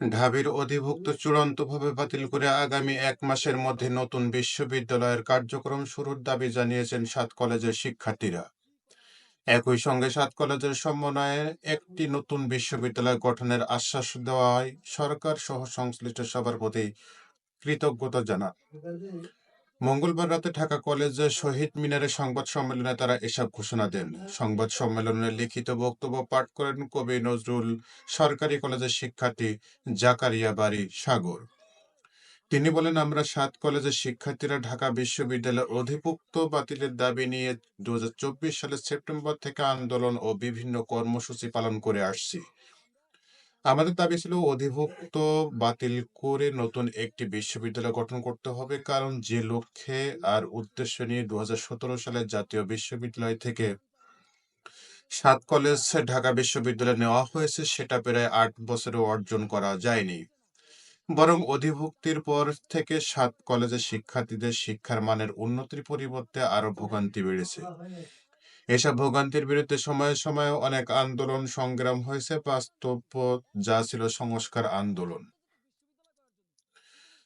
ঢাবির অধিভুক্ত চূড়ান্তভাবে বাতিল করে আগামী এক মাসের মধ্যে নতুন বিশ্ববিদ্যালয়ের কার্যক্রম শুরুর দাবি জানিয়েছেন সাত কলেজের শিক্ষার্থীরা। একই সঙ্গে সাত কলেজের সমন্বয়ে একটি নতুন বিশ্ববিদ্যালয় গঠনের আশ্বাস দেওয়া হয় সরকার সহ সংশ্লিষ্ট সবার প্রতি কৃতজ্ঞতা জানান। মঙ্গলবার রাতে ঢাকা কলেজের শহীদ মিনারে সংবাদ সম্মেলনে তারা এসব ঘোষণা দেন। সংবাদ সম্মেলনে লিখিত বক্তব্য পাঠ করেন কবি নজরুল সরকারি কলেজের শিক্ষার্থী জাকারিয়া বাড়ি সাগর। তিনি বলেন, আমরা সাত কলেজের শিক্ষার্থীরা ঢাকা বিশ্ববিদ্যালয়ের অধিভুক্ত বাতিলের দাবি নিয়ে দু হাজার চব্বিশ সালের সেপ্টেম্বর থেকে আন্দোলন ও বিভিন্ন কর্মসূচি পালন করে আসছি। আমাদের দাবি ছিল অধিভুক্ত বাতিল করে নতুন একটি বিশ্ববিদ্যালয় গঠন করতে হবে। কারণ যে লক্ষ্যে আর উদ্দেশ্য নিয়ে দু সালে জাতীয় বিশ্ববিদ্যালয় থেকে সাত কলেজ ঢাকা বিশ্ববিদ্যালয়ে নেওয়া হয়েছে, সেটা প্রায় আট বছরে অর্জন করা যায়নি। বরং অধিভুক্তির পর থেকে সাত কলেজের শিক্ষার্থীদের শিক্ষার মানের উন্নতির পরিবর্তে আরও ভোগান্তি বেড়েছে। এসব ভোগান্তির বিরুদ্ধে সময়ে সময়ে অনেক আন্দোলন সংগ্রাম হয়েছে বাস্তব যা ছিল সংস্কার আন্দোলন।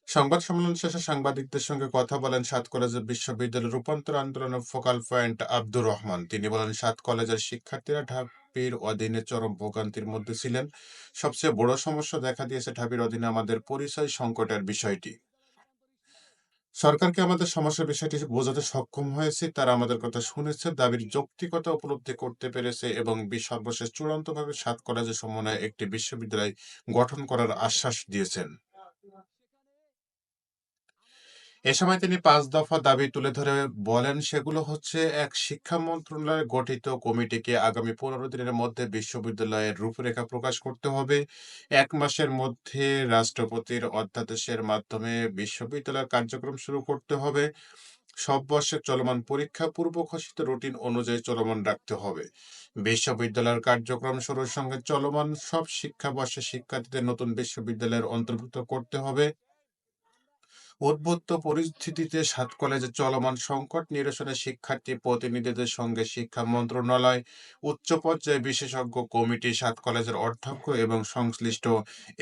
সংবাদ সম্মেলন শেষে সাংবাদিকদের সঙ্গে কথা বলেন সাত কলেজের বিশ্ববিদ্যালয় রূপান্তর আন্দোলনের ফোকাল পয়েন্ট আব্দুর রহমান। তিনি বলেন, সাত কলেজের শিক্ষার্থীরা ঢাবির অধীনে চরম ভোগান্তির মধ্যে ছিলেন। সবচেয়ে বড় সমস্যা দেখা দিয়েছে ঢাবির অধীনে আমাদের পরিচয় সংকটের বিষয়টি। সরকারকে আমাদের সমস্যার বিষয়টি বোঝাতে সক্ষম হয়েছে, তারা আমাদের কথা শুনেছে, দাবির যৌক্তিকতা উপলব্ধি করতে পেরেছে এবং সর্বশেষ চূড়ান্তভাবে সাত কলেজের সমন্বয়ে একটি বিশ্ববিদ্যালয় গঠন করার আশ্বাস দিয়েছেন। এ সময় তিনি পাঁচ দফা দাবি তুলে ধরে বলেন, সেগুলো হচ্ছে, এক, শিক্ষা মন্ত্রণালয় গঠিত কমিটিকে আগামী পনেরো দিনের মধ্যে বিশ্ববিদ্যালয়ের রূপরেখা প্রকাশ করতে হবে। এক মাসের মধ্যে রাষ্ট্রপতির অধ্যাদেশের মাধ্যমে বিশ্ববিদ্যালয়ের কার্যক্রম শুরু করতে হবে। সব বর্ষের চলমান পরীক্ষা পূর্ব ঘোষিত রুটিন অনুযায়ী চলমান রাখতে হবে। বিশ্ববিদ্যালয়ের কার্যক্রম শুরুর সঙ্গে চলমান সব শিক্ষাবর্ষে শিক্ষার্থীদের নতুন বিশ্ববিদ্যালয়ের অন্তর্ভুক্ত করতে হবে। উদ্বুদ্ধ পরিস্থিতিতে সাত কলেজে চলমান সংকট নিরসনে শিক্ষার্থী প্রতিনিধিদের সঙ্গে শিক্ষা মন্ত্রণালয়, উচ্চ পর্যায়ে বিশেষজ্ঞ কমিটি, সাত কলেজের অধ্যক্ষ এবং সংশ্লিষ্ট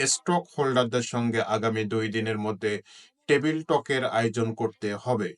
স্টক হোল্ডারদের সঙ্গে আগামী দুই দিনের মধ্যে টেবিল টকের আয়োজন করতে হবে।